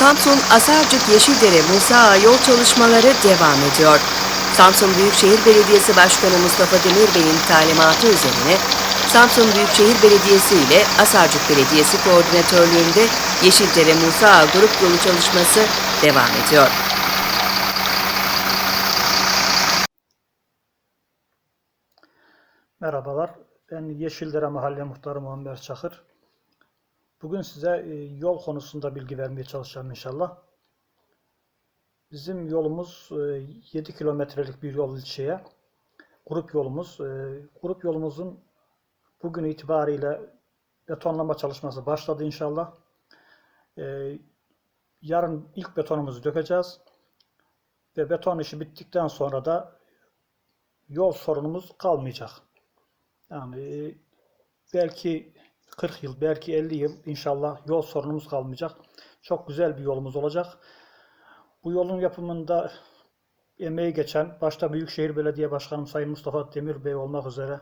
Samsun Asarcık Yeşildere Musa yol çalışmaları devam ediyor. Samsun Büyükşehir Belediyesi Başkanı Mustafa Demirbey'in talimatı üzerine Samsun Büyükşehir Belediyesi ile Asarcık Belediyesi koordinatörlüğünde Yeşildere Musa grup yolu çalışması devam ediyor. Merhabalar, ben Yeşildere Mahalle Muhtarı Muammer Çakır. Bugün size e, yol konusunda bilgi vermeye çalışacağım inşallah. Bizim yolumuz e, 7 kilometrelik bir yol ilçeye. Grup yolumuz. E, Grup yolumuzun bugün itibariyle betonlama çalışması başladı inşallah. E, Yarın ilk betonumuzu dökeceğiz. Ve beton işi bittikten sonra da yol sorunumuz kalmayacak. Yani e, belki 40 yıl, belki 50 yıl inşallah yol sorunumuz kalmayacak. Çok güzel bir yolumuz olacak. Bu yolun yapımında emeği geçen başta Büyükşehir Belediye Başkanım Sayın Mustafa Demir Bey olmak üzere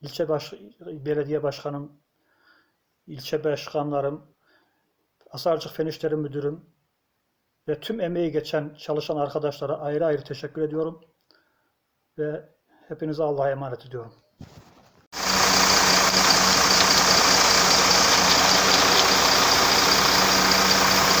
ilçe baş, belediye başkanım, ilçe başkanlarım, Asarcık Fen Müdürüm ve tüm emeği geçen çalışan arkadaşlara ayrı ayrı teşekkür ediyorum ve hepinize Allah'a emanet ediyorum.